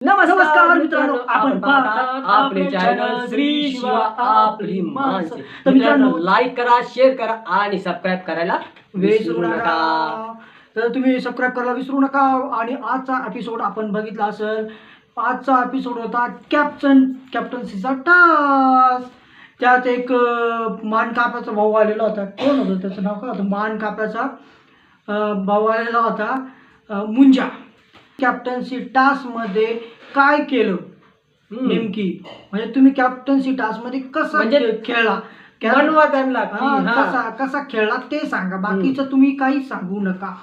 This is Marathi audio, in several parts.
नमस्कार मित्रांनो आपण पाहतात आपले चॅनल श्री शिवा आपली माणसे. तर मित्रांनो लाईक करा शेअर करा आणि सबस्क्राईब करायला विसरू नका. तर तुम्ही सबस्क्राईब करायला विसरू नका आणि आजचा एपिसोड आपण बघितला असेल आजचा एपिसोड होता कॅप्टन कॅप्टन्सीचा टास. त्यात एक मान भाऊ आलेला होता. कोण होतं? त्याचं नाव काय होतं? मान भाऊ आलेला होता मुंजा. कॅप्टन्सी टास्कमध्ये काय केलं. नेमकी? म्हणजे तुम्ही कॅप्टन्सी टास्कमध्ये कसा म्हणजे खेळला? खेळ- बनवा त्यांना की, हा. कसा कसा खेळला ते सांगा. बाकीचं तुम्ही काहीच सांगू नका.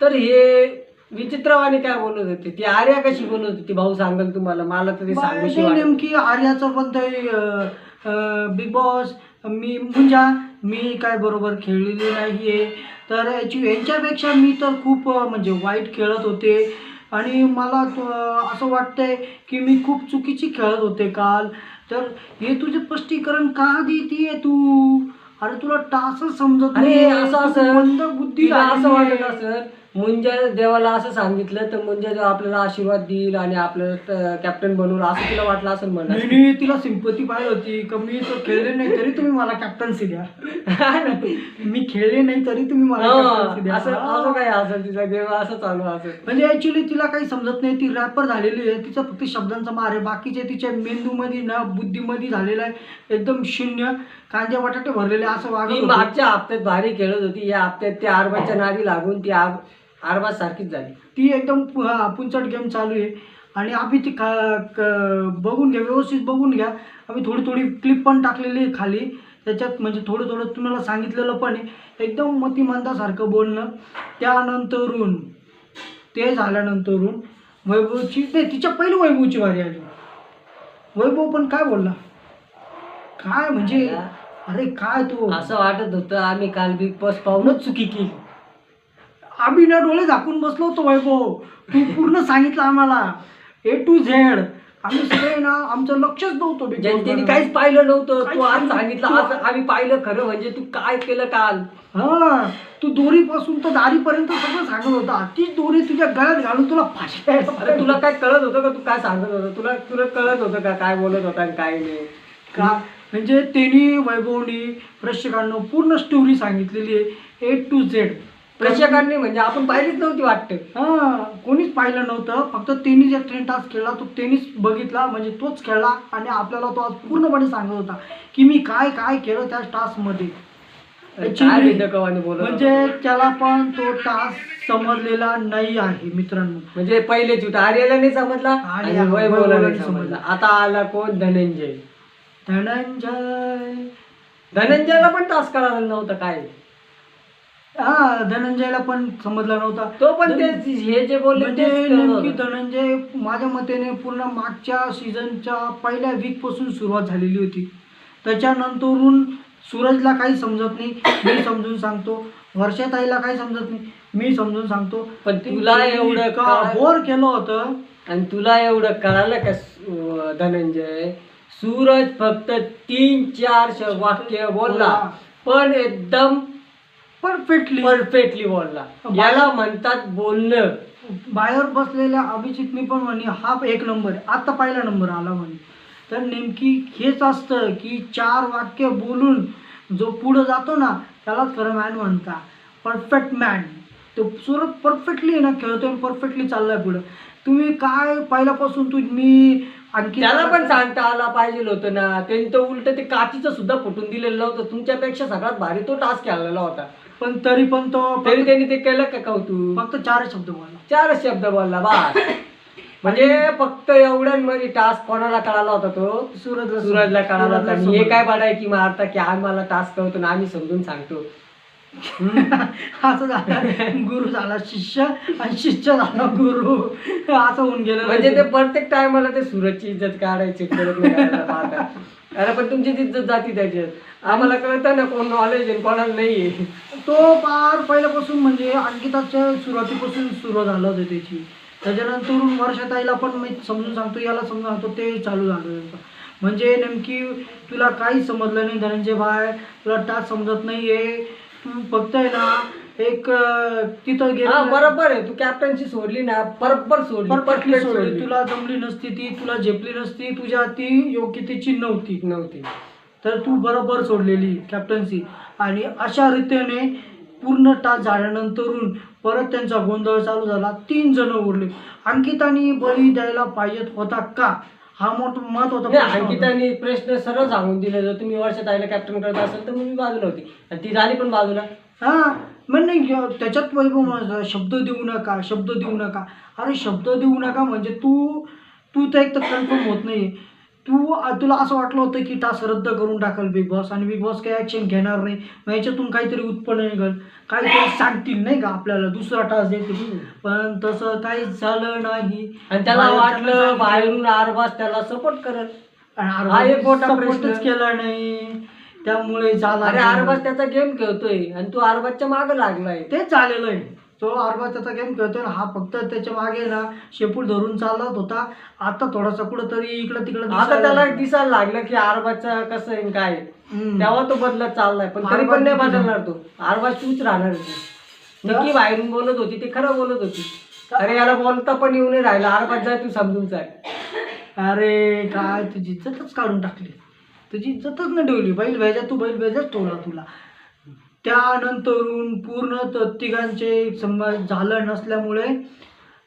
तर हे विचित्रवाणी काय बोलत होते? ती आर्या कशी बोलत होती? भाऊ सांगेल तुम्हाला. मला तर ते ते. नेमकी आर्याचं पण बिग बॉस मी मुंजा मी काय बरोबर खेळलेली नाहीये. तर याची यांच्यापेक्षा मी तर खूप म्हणजे वाईट खेळत होते. आणि मला त- असं वाटतंय की मी खूप चुकीची खेळत होते काल. तर हे तुझे स्पष्टीकरण का देतीये तू? अरे तुला टासच समजत अरे नाही असं असं. बुद्धी असं वाटत आहे. असं मुंजा देवाला असं सांगितलं तर मुंजा देव आपल्याला आशीर्वाद देईल आणि आपल्याला कॅप्टन बनवूल असं तिला वाटलं असं म्हणा नाही नाही, तिला सिंपती पाहिजे होती का मी तर खेळले नाही तरी तुम्ही मला कॅप्टन्सी द्या. मी खेळले नाही तरी तुम्ही मला द्या. असं असं काय असेल तिचा देव असं चालू असेल. म्हणजे ऍक्च्युली तिला काही समजत नाही ती रॅपर झालेली आहे तिचा फक्त शब्दांचा मार आहे. बाकीचे तिच्या मेंदूमध्ये ना बुद्धीमध्ये झालेला आहे एकदम शून्य कांदे बटाटे भरलेले असं ती वागत होती. मागच्या हप्त्यात भारी खेळत होती या हप्त्यात त्या आरबाच्या नादी लागून ती आर आरबा सारखीच झाली. ती एकदम पु- हा, पुंचट गेम चालू आहे. आणि आम्ही ती का क- बघून घ्या व्यवस्थित बघून घ्या. आम्ही थोडी थोडी क्लिप पण टाकलेली आहे खाली. त्याच्यात म्हणजे थोडं थोडं तुम्हाला सांगितलेलं पण आहे. एकदम मतिमंदासारखं बोलणं. त्यानंतरून ते झाल्यानंतरून वैभवची नाही तिच्या पहिली वैभवची वारी आली. वैभव पण काय बोलला? काय म्हणजे अरे काय तू? असं वाटत होतं आम्ही काल बिग बॉस पाहूनच चुकी केली. आम्ही ना डोळे झाकून बसलो होतो वैभव. तू पूर्ण सांगितलं आम्हाला. ए टू झेड आम्ही सगळे ना आमचं लक्षच नव्हतं Big Boss जनतेने. काहीच पाहिलं नव्हतं. तू आज सांगितलं. आज आम्ही पाहिलं खरं म्हणजे तू काय केलं काल? हा तू दोरीपासून तर दारीपर्यंत सगळं सांगत होता. तीच दोरी तुझ्या गळ्यात घालून तुला फाशी द्यायला अरे पाहिजे. तुला काय कळत होतं का? तू काय सांगत होता? तुला तुला कळत होतं का? काय बोलत होता आणि काय नाही? का? म्हणजे त्यांनी वैभवनी प्रेक्षकांना पूर्ण स्टोरी सांगितलेली आहे. ए टू झेड प्रेक्षकांनी म्हणजे आपण पाहिलीच नव्हती वाटतं. हा कोणीच पाहिलं नव्हतं. फक्त त्यांनी जे ट्रेन टास्क खेळला तो त्यांनीच बघितला म्हणजे तोच खेळला आणि आपल्याला तो आज पूर्णपणे सांगत होता की मी काय काय केलं त्या टास्कमध्ये. काय Actually, बेदकवाने बोलत होता. म्हणजे त्याला पण तो टास्क समजलेला नाही आहे मित्रांनो. म्हणजे पहिलेच होता. आर्याला नाही समजला आणि वैभवला नाही समजला. आता आला कोण? धनंजय. धनंजय. धनंजयला पण टास्क करायला नव्हतं काय? हा धनंजयला पण समजला नव्हता. तो पण ते हे जे बोलले म्हणजे तेच करत नेमकी होता. धनंजय माझ्या मतेने पूर्ण मागच्या सीझनच्या पहिल्या वीकपासून सुरुवात झालेली होती. त्याच्यानंतरून सूरजला काही समजत नाही मी समजून सांगतो. वर्षाताईला काही समजत नाही मी समजून सांगतो. पण तुला एवढं काय- बोर केलं होतं. आणि तुला एवढं कळालं का सु- धनंजय? सूरज फक्त तीन चार श- वाक्य बोलला. पण एकदम परफेक्टली परफेक्टली बोलला. याला म्हणतात बोलणं. बाहेर बसलेल्या अभिजितनी पण म्हणे हा एक नंबर आता पहिला नंबर आला म्हणे. तर नेमकी हेच असतं की चार वाक्य बोलून जो पुढं जातो ना त्यालाच खरं मॅन म्हणता परफेक्ट मॅन तो सुरत परफेक्टली ना खेळतोय परफेक्टली चाललाय पुढं. तुम्ही काय पहिल्यापासून तुम्ही आणखी त्याला पण सांगता आला पाहिजे होतं ना. त्यांनी तर उलट ते काचीचं सुद्धा फुटून दिलेलं नव्हतं तुमच्यापेक्षा सगळ्यात भारी तो टास्क खेळलेला होता. पण तरी पण तो तरी त्यांनी ते केलं का कौतुक? फक्त चार शब्द बोलला. चार शब्द बोलला बा. म्हणजे फक्त एवढ्यांमध्ये टास्क कोणाला कळाला होता तो? सूरजला सूरजला कळाला होता. हे. काय पाडाय की मारता की आम्हाला टास्क कळतो ना आम्ही समजून सांगतो. असं झालं. गुरु झाला शिष्य आणि शिष्य झाला गुरु. असं होऊन गेलं म्हणजे ते प्रत्येक टायमाला ते सूरजची इज्जत काढायची नाही. अरे पण तुमची इज्जत जाती त्याच्यात आम्हाला कळतं ना कोण नॉलेज आहे कोणाला नाही तो पार पहिल्यापासून म्हणजे अंकिताच्या सुरुवातीपासून सुरू झालं होतं त्याची. त्याच्यानंतर वर्षाताईला पण मी समजून सांगतो याला समजून सांगतो ते चालू झालं. म्हणजे नेमकी तुला काही समजलं नाही धनंजय भाई तुला टाच समजत नाहीये. तू फक्त आहे ना एक अं, तिथं हा गेला बरोबर आहे. तू कॅप्टनशी सोडली ना बरोबर सोडली परफेक्टली सोडली. तुला जमली नसती ती तुला झेपली नसती तुझ्या ती योग्यतेची नव्हती. नव्हती. तर तू बरोबर सोडलेली कॅप्टन्सी आणि अशा रीतीने पूर्ण टास झाल्यानंतरून परत त्यांचा गोंधळ चालू झाला. तीन जण उरले. अंकिताने बळी द्यायला पाहिजेत होता का? हा मोठ महत्त्वाचा नाही प्रश्न होता. अंकिताने प्रश्न सरळ सांगून दिले. जर तुम्ही वर्षात आईला कॅप्टन करत असेल तर मग मी बाजूला होती. आणि ती झाली पण बाजूला. हा म्हण नाही त्याच्यात वैभव माझा शब्द देऊ नका शब्द देऊ नका. अरे शब्द देऊ नका म्हणजे तू तू तर एक तर कन्फर्म होत नाही तू तुला असं वाटलं होतं की टास रद्द करून टाकल बिग बॉस आणि बिग बॉस काही ॲक्शन घेणार नाही. मग याच्यातून काहीतरी उत्पन्न निघल. काहीतरी सांगतील नाही का आपल्याला? दुसरा टास देतील. पण तसं काहीच झालं नाही. आणि त्याला वाटलं. बाहेरून आरबाज त्याला सपोर्ट करत सपोर्टच. केला नाही. त्यामुळे झाला अरे. आरबाज त्याचा गेम खेळतोय आणि तू आरबाजच्या मागे लागलाय. तेच झालेलं आहे. तो आरबा त्याचा गेम खेळतोय ना, हा फक्त त्याच्यामागे ना शेपूट धरून चालत होता. आता थोडासा कुठं तरी इकडं तिकडं आता त्याला. दिसायला लागलं की आरबाजचा कसं आहे आणि काय आहे. हम्म. तेव्हा तो बदलत चाललाय पण तरी पण नाही बदलणार तो. आरबाज तूच राहणार ती निकी बाहेरून बोलत होती ते खरं बोलत होती. अरे याला बोलता पण येऊ नाही राहिला. आरबाज जाय तू समजून चाल अरे काय तुझी इज्जतच काढून टाकली. तुझी इज्जतच नाही ठेवली. बैल भेजा तू बैल भेजाच ठेवला तुला. त्यानंतरून पूर्ण तिघांचे संभाष झालं नसल्यामुळे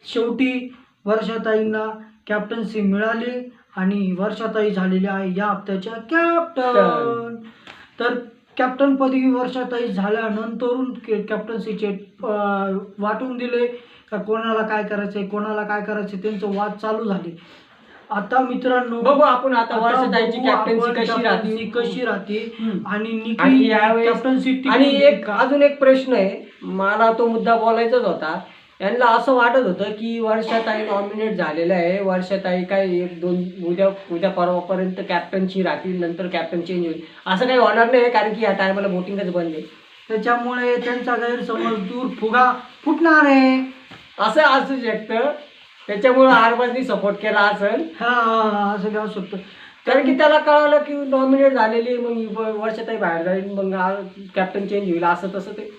शेवटी वर्षाताईंना कॅप्टन्सी मिळाली आणि वर्षाताई झालेल्या आहे या हप्त्याच्या कॅप्टन तर कॅप्टनपदी वर्षाताई झाल्यानंतरून के- कॅप्टन्सीचे वाटून दिले. का कोणाला काय करायचंय कोणाला काय करायचंय त्यांचं वाद चालू झाले. आता मित्रांनो बघू आपण आता आता वर्षाताईची बघू कॅप्टन्सी कशी captaincy राहते कशी राहते. हम्म. आणि आणि यावेळेस आणि एक अजून एक प्रश्न आहे. मला तो मुद्दा बोलायचाच होता. यांना असं वाटत होतं की वर्षाताई नॉमिनेट झालेलं आहे. वर्षाताई काय एक दोन उद्या उद्या परवापर्यंत कॅप्टनशी राहतील नंतर कॅप्टन चेंज होईल. असं काही होणार नाही कारण की या टायमाला वोटिंगच बंद आहे. त्याच्यामुळे त्यांचा गैरसमज दूर फुगा फुटणार आहे. असं असू शकतं. त्याच्यामुळं आरबाजनी सपोर्ट केला असेल. हा हा, हा, असं असू शकतं. कारण की त्याला कळालं की नॉमिनेट झालेली मग व- वर्षाताई बाहेर जाईल मग कॅप्टन चेंज होईल असं तसं ते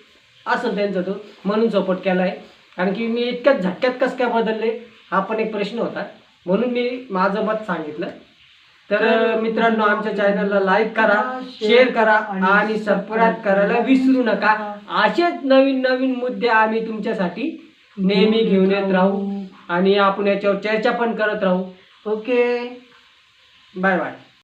असं त्यांचं तो म्हणून सपोर्ट केला आहे कारण की मी इतक्यात झटक्यात कसं काय बदलले हा पण एक प्रश्न होता. म्हणून मी माझं मत सांगितलं. तर मित्रांनो आमच्या चॅनलला लाईक करा शेअर करा आणि सबस्क्राईब करायला विसरू नका. असेच नवीन नवीन मुद्दे आम्ही तुमच्यासाठी नेहमी घेऊन येत राहू. आणि आपण याच्यावर चर्चा पण करत राहू. Okay bye bye